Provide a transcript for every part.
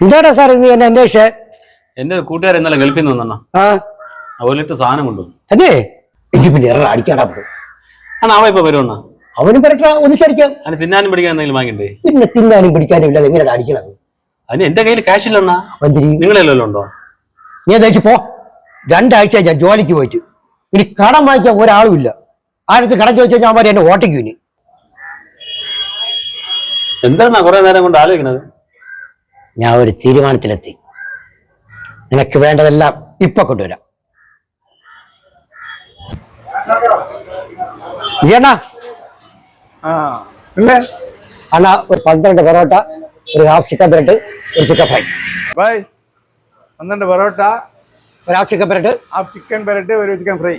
എന്താടാ സാർ ഇത് എന്നെ അന്വേഷിച്ചേ? എന്റെ കൂട്ടുകാരെ ഇന്നലെ ഗൾഫിൽ നിന്ന് വന്നാ ആ. ഒരു ലിറ്റർ സാധനം കൊണ്ടുവന്നു. തന്നെ? എനിക്ക് പിന്നെ എറ അടിക്കാടാ പോയി ആണ് അവ ഇപ്പൊ വരുമെന്നാ അവന് പറയട്ടാ ഒന്നിച്ചടിക്കാം അതിന് തിന്നാനും പിടിക്കാൻ എന്തെങ്കിലും വാങ്ങിണ്ടേ പിന്നെ തിന്നാനും പിടിക്കാനും ഇല്ലാതെ എങ്ങനെയാണ് അടിക്കണത്? അതിന് എന്റെ കയ്യിൽ കാശ് ഇല്ലെന്നാ മന്ത്രി നിങ്ങളെല്ലാം ഉണ്ടോ? നീ എന്താ പോ. രണ്ടാഴ്ച ഞാൻ ജോലിക്ക് പോയിട്ട്. ഇനി കടം വാങ്ങിക്കാൻ ഒരാളും ഇല്ല. ആരത്ത് കടം ചോദിച്ചാൽ ഞാൻ പറയും എന്നെ ഓട്ടിക്കും ഇനി. എന്താണെന്നാ കുറെ നേരം കൊണ്ട് ആലോചിക്കണത്? ഞാൻ ഒരു തീരുമാനത്തിലെത്തി. നിനക്ക് വേണ്ടതെല്ലാം ഇപ്പൊ കൊണ്ടുവരാം. അണ്ണാ ഒരു പന്ത്രണ്ട് പൊറോട്ട ഒരു ഹാഫ് ചിക്കൻ ബ്രെഡ് ഒരു ചിക്കൻ ഫ്രൈ ബൈ. പന്ത്രണ്ട് പൊറോട്ട ഒരു half chicken bread half chicken bread ഒരു ചിക്കൻ ഫ്രൈ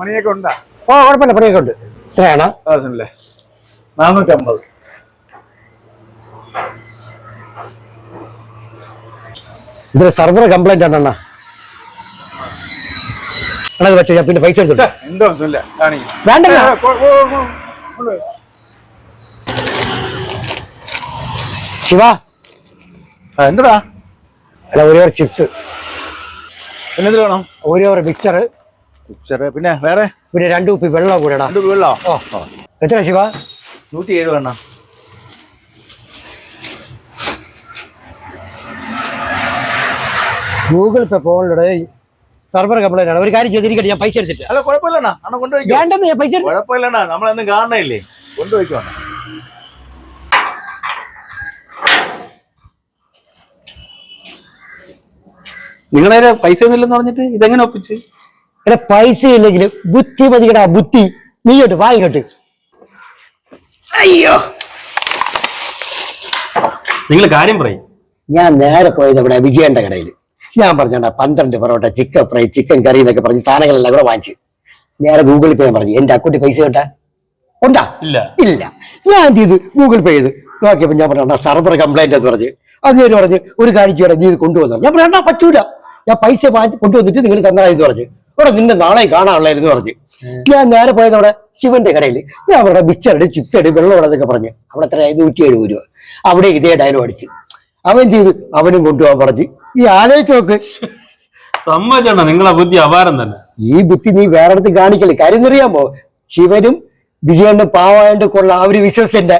മണിയൊക്കെ ഉണ്ടാ? ഓ കുഴപ്പമില്ല പണിയൊക്കെ ഉണ്ട്. ഇത്രയാണോ നാനൂറ്റമ്പത്. ഇത് സർവർ കംപ്ലൈന്റ് ആണ് അണ്ണാ. അണ്ണാ ഇത് ഞാൻ പിന്നെ പൈസ എടുത്തിട്ട് വേണ്ടല്ലോ. ശിവ. എന്താ അല്ല ഒരു ചിപ്സ് പിന്നെ എന്ത് വേണം? ഒരു മിക്സർ മിക്സർ പിന്നെ വേറെ? പിന്നെ രണ്ട് കുപ്പി വെള്ളം കൂടെ വെള്ളോ? എത്ര ശിവ? നൂറ്റി ഏഴ് വേണം. ഗൂഗിൾ പേ ഫോണിലൂടെ സർവർ കംപ്ലൈന്റ് ആണ്. ഒരു കാര്യം ചെയ്തിരിക്കട്ടെ ഞാൻ പൈസ എടുത്തിട്ട്. അല്ല കുഴപ്പമില്ലണ്ണ. അണ്ണ കൊണ്ടുപോയിക്കോ. വേണ്ടെന്ന് ഞാൻ പൈസ കുഴപ്പമില്ലണ്ണ. നമ്മളെന്നും കാണണല്ലേ കൊണ്ടുപോയിക്കോ നിങ്ങളെ പൈസ ഒന്നുമില്ലെന്ന് പറഞ്ഞിട്ട് ഇതെങ്ങനെ ഒപ്പിച്ച്? എടാ പൈസ ഇല്ലെങ്കിൽ ബുദ്ധി മതികടാ ബുദ്ധി. നീ കേട്ട് വാ ഇങ്ങോട്ട്. അയ്യോ. നിങ്ങൾ കാര്യം പറയും. ഞാൻ നേരെ പോയത് ഇവിടെ വിജയന്റെ കടയിൽ ഞാൻ പറഞ്ഞാ പന്ത്രണ്ട് parotta chicken fry chicken curry എന്നൊക്കെ പറഞ്ഞ് സാധനങ്ങളെല്ലാം കൂടെ വാങ്ങിച്ചു. നേരെ ഗൂഗിൾ പേ പറഞ്ഞു എന്റെ അക്കൗണ്ടിൽ പൈസ കേട്ടാ ഉണ്ടാ? ഇല്ല. ഇല്ല. ഞാൻ എന്ത് ചെയ്ത്? ഗൂഗിൾ പേ ചെയ്ത്. നോക്കിയപ്പോ ഞാൻ പറഞ്ഞ സർവർ കംപ്ലൈന്റ് എന്ന് പറഞ്ഞ്. അങ്ങേര് പറഞ്ഞ് ഒരു കാര്യം ചെയ്യണം നീ ഇത് കൊണ്ടുവന്നു ഞാൻ പറഞ്ഞാ പറ്റൂല. ഞാൻ പൈസ വാങ്ങി കൊണ്ടുവന്നിട്ട് നിങ്ങൾ തന്നായെന്ന് പറഞ്ഞു. ഇവിടെ നിന്നെ നാളെ കാണാനുള്ളായിരുന്നു പറഞ്ഞു. ഞാൻ നേരെ പോയത് അവിടെ ശിവന്റെ കടയിൽ ഞാൻ അവിടെ മിച്ചറുടെ ചിപ്സ് അടി വെള്ളം എന്നൊക്കെ പറഞ്ഞു. അവിടെ എത്ര നൂറ്റി എഴുപത് രൂപ. അവിടെ ഇതേ ഡയലോഗ് അടിച്ച്. അവൻ ചെയ്ത്? അവനും കൊണ്ടുപോകാൻ പറഞ്ഞു. ഈ ആലോചിച്ച് നോക്ക്. സമ്മതിച്ചോണ്ട നിങ്ങളെ ബുദ്ധി അപാരം തന്നെ. ഈ ബുദ്ധി നീ വേറെ അടുത്ത് കാണിക്കൽ കാര്യം അറിയാമോ ശിവനും വിജയണ്ണും പാവായണ്ട് കൊള്ള അവർ വിശ്വസിന്റെ